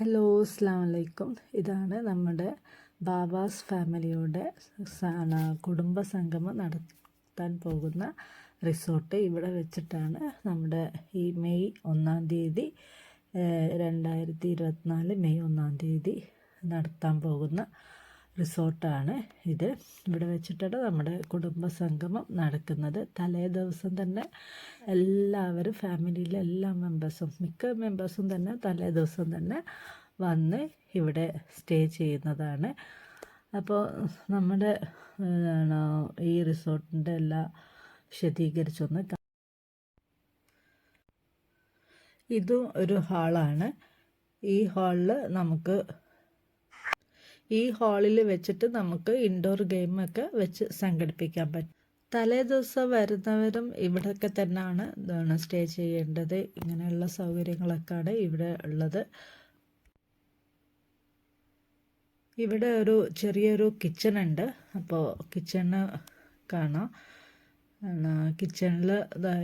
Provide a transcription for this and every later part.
Hello അസ്ലാം വലൈക്കും ഇതാണ് നമ്മുടെ ബാബാസ് ഫാമിലിയുടെ കുടുംബ സംഗമം നടത്താൻ പോകുന്ന റിസോർട്ട്. ഇവിടെ വെച്ചിട്ടാണ് നമ്മുടെ ഈ മെയ് ഒന്നാം തീയതി രണ്ടായിരത്തി ഇരുപത്തിനാല് മെയ് ഒന്നാം തീയതി നടത്താൻ പോകുന്ന റിസോർട്ടാണ് ഇത്. ഇവിടെ വെച്ചിട്ടാണ് നമ്മുടെ കുടുംബസംഗമം നടക്കുന്നത്. തലേ ദിവസം തന്നെ എല്ലാവരും ഫാമിലിയിലെ എല്ലാ മെമ്പേഴ്സും മിക്ക മെമ്പേഴ്സും തന്നെ തലേ ദിവസം തന്നെ വന്ന് ഇവിടെ സ്റ്റേ ചെയ്യുന്നതാണ്. അപ്പോൾ നമ്മുടെ ഈ റിസോർട്ടിന്റെ എല്ലാ വിശദീകരിച്ചൊന്ന് ഇതും ഒരു ഹാളാണ്. ഈ ഹാളിൽ നമുക്ക് ഈ ഹാളിൽ വെച്ചിട്ട് നമുക്ക് ഇൻഡോർ ഗെയിമൊക്കെ വെച്ച് സംഘടിപ്പിക്കാൻ പറ്റും. തലേ ദിവസം വരുന്നവരും ഇവിടെയൊക്കെ തന്നെയാണ് എന്താണ് സ്റ്റേ ചെയ്യേണ്ടത്. ഇങ്ങനെയുള്ള സൗകര്യങ്ങളൊക്കെയാണ് ഇവിടെ ഉള്ളത്. ഇവിടെ ഒരു ചെറിയൊരു കിച്ചൺ ഉണ്ട്. അപ്പോൾ കിച്ചണ് കാണാം. കിച്ചണിൽ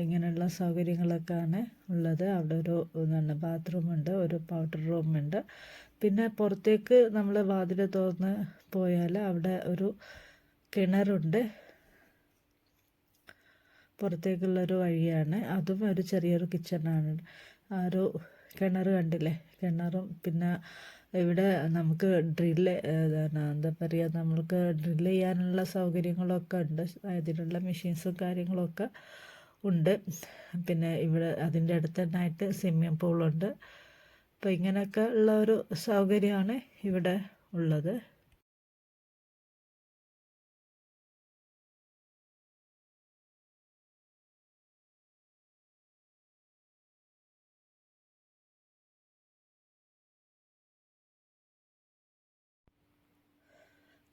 ഇങ്ങനെയുള്ള സൗകര്യങ്ങളൊക്കെയാണ് ഉള്ളത്. അവിടെ ഒരു എന്താണ് ബാത്റൂം ഉണ്ട് ഒരു പൗഡർ റൂമുണ്ട് പിന്നെ പുറത്തേക്ക് നമ്മൾ വാതിൽ തുറന്ന് പോയാൽ അവിടെ ഒരു കിണറുണ്ട്. പുറത്തേക്കുള്ളൊരു വഴിയാണ്. അതും ഒരു ചെറിയൊരു കിച്ചണാണ് ആ ഒരു കിണർ കണ്ടില്ലേ? കിണറും പിന്നെ ഇവിടെ നമുക്ക് ഡ്രില്ല് എന്താ പറയുക നമ്മൾക്ക് ഡ്രില്ല് ചെയ്യാനുള്ള സൗകര്യങ്ങളൊക്കെ ഉണ്ട്. അതിനുള്ള മെഷീൻസും കാര്യങ്ങളൊക്കെ ഉണ്ട്. പിന്നെ ഇവിടെ അതിന്റെ അടുത്ത് തന്നെയായിട്ട് സ്വിമ്മിങ് പൂളുണ്ട് അപ്പോൾ ഇങ്ങനെയൊക്കെ ഉള്ള ഒരു സൗകര്യമാണ് ഇവിടെ ഉള്ളത്.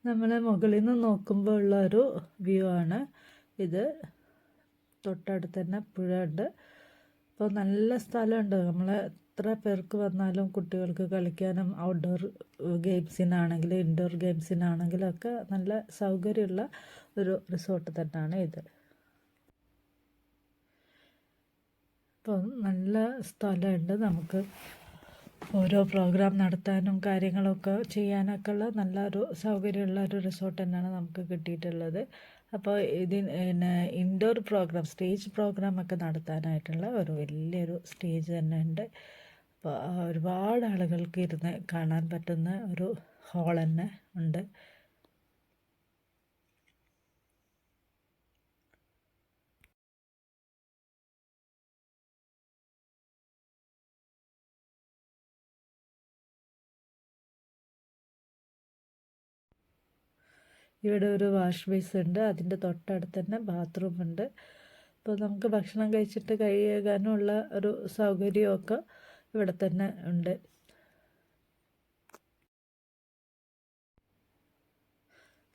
നമ്മൾ മുകളിൽ നിന്ന് നോക്കുമ്പോൾ ഉള്ള ഒരു വ്യൂ ആണ്. ഇത് തൊട്ടടുത്ത് തന്നെ പുഴ ഉണ്ട് അപ്പോൾ നല്ല സ്ഥലമുണ്ട്. നമ്മൾ എത്ര പേർക്ക് വന്നാലും കുട്ടികൾക്ക് കളിക്കാനും ഔട്ട്ഡോർ ഗെയിംസിനാണെങ്കിലും ഇൻഡോർ ഗെയിംസിനാണെങ്കിലും ഒക്കെ നല്ല സൗകര്യമുള്ള ഒരു റിസോർട്ട് തന്നെയാണ് ഇത്. അപ്പോൾ നല്ല സ്ഥലമുണ്ട് നമുക്ക്. ഓരോ പ്രോഗ്രാം നടത്താനും കാര്യങ്ങളൊക്കെ ചെയ്യാനൊക്കെ ഉള്ള നല്ലൊരു സൗകര്യമുള്ള ഒരു റിസോർട്ട് തന്നെയാണ് നമുക്ക് കിട്ടിയിട്ടുള്ളത്. അപ്പോൾ ഇതിന് പിന്നെ ഇൻഡോർ പ്രോഗ്രാം സ്റ്റേജ് പ്രോഗ്രാം ഒക്കെ നടത്താനായിട്ടുള്ള ഒരു വലിയൊരു സ്റ്റേജ് തന്നെ ഉണ്ട്. അപ്പോൾ ഒരുപാട് ആളുകൾക്ക് ഇരുന്ന് കാണാൻ പറ്റുന്ന ഒരു ഹാൾ തന്നെ ഉണ്ട്. ഇവിടെ ഒരു വാഷ് ബേസ് ഉണ്ട്. അതിന്റെ തൊട്ടടുത്ത് തന്നെ ബാത്റൂം ഉണ്ട്. അപ്പോൾ നമുക്ക് ഭക്ഷണം കഴിച്ചിട്ട് കഴിയാനുള്ള ഒരു സൗകര്യമൊക്കെ ഇവിടെ തന്നെ ഉണ്ട്.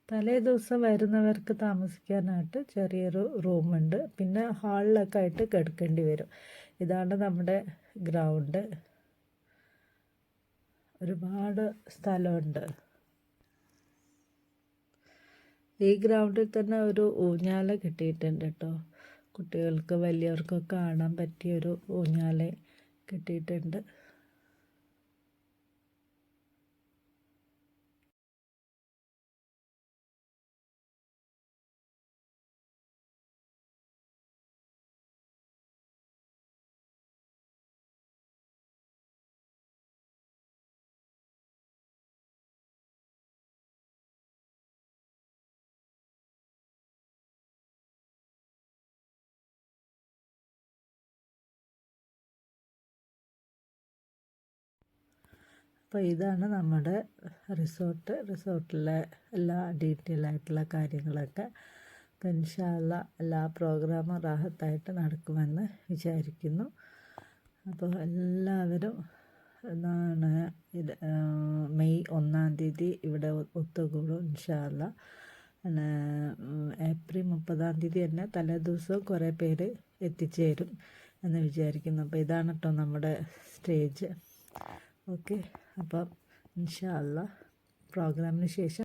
തലേ ദിവസം വരുന്നവർക്ക് താമസിക്കാനായിട്ട് ചെറിയൊരു റൂമുണ്ട്. പിന്നെ ഹാളിലൊക്കെ ആയിട്ട് കിടക്കേണ്ടി വരും. ഇതാണ് നമ്മുടെ ഗ്രൗണ്ട്. ഒരുപാട് സ്ഥലമുണ്ട്. ഈ ഗ്രൗണ്ടിൽ തന്നെ ഒരു ഊഞ്ഞാല കിട്ടിയിട്ടുണ്ട് കേട്ടോ. കുട്ടികൾക്ക് വലിയവർക്കൊക്കെ ആടാൻ പറ്റിയ ഒരു ഊഞ്ഞാല കിട്ടിയിട്ടുണ്ട്. അപ്പോൾ ഇതാണ് നമ്മുടെ റിസോർട്ട് റിസോർട്ടിലെ എല്ലാ ഡീറ്റെയിൽ ആയിട്ടുള്ള കാര്യങ്ങളൊക്കെ. അപ്പോൾ ഇൻഷാല്ല എല്ലാ പ്രോഗ്രാമും റാഹത്തായിട്ട് നടക്കുമെന്ന് വിചാരിക്കുന്നു. അപ്പോൾ എല്ലാവരും എന്നാണ് മെയ് ഒന്നാം തീയതി ഇവിടെ ഒത്തുകൂടും ഇൻഷാല്ല ഏപ്രിൽ മുപ്പതാം തീയതി തന്നെ തലേ ദിവസവും കുറേ പേര് എത്തിച്ചേരും എന്ന് വിചാരിക്കുന്നു. അപ്പോൾ ഇതാണ് കേട്ടോ നമ്മുടെ സ്റ്റേജ്. ഓക്കെ. അപ്പം ഇൻഷാ അല്ലാ പ്രോഗ്രാമിന് ശേഷം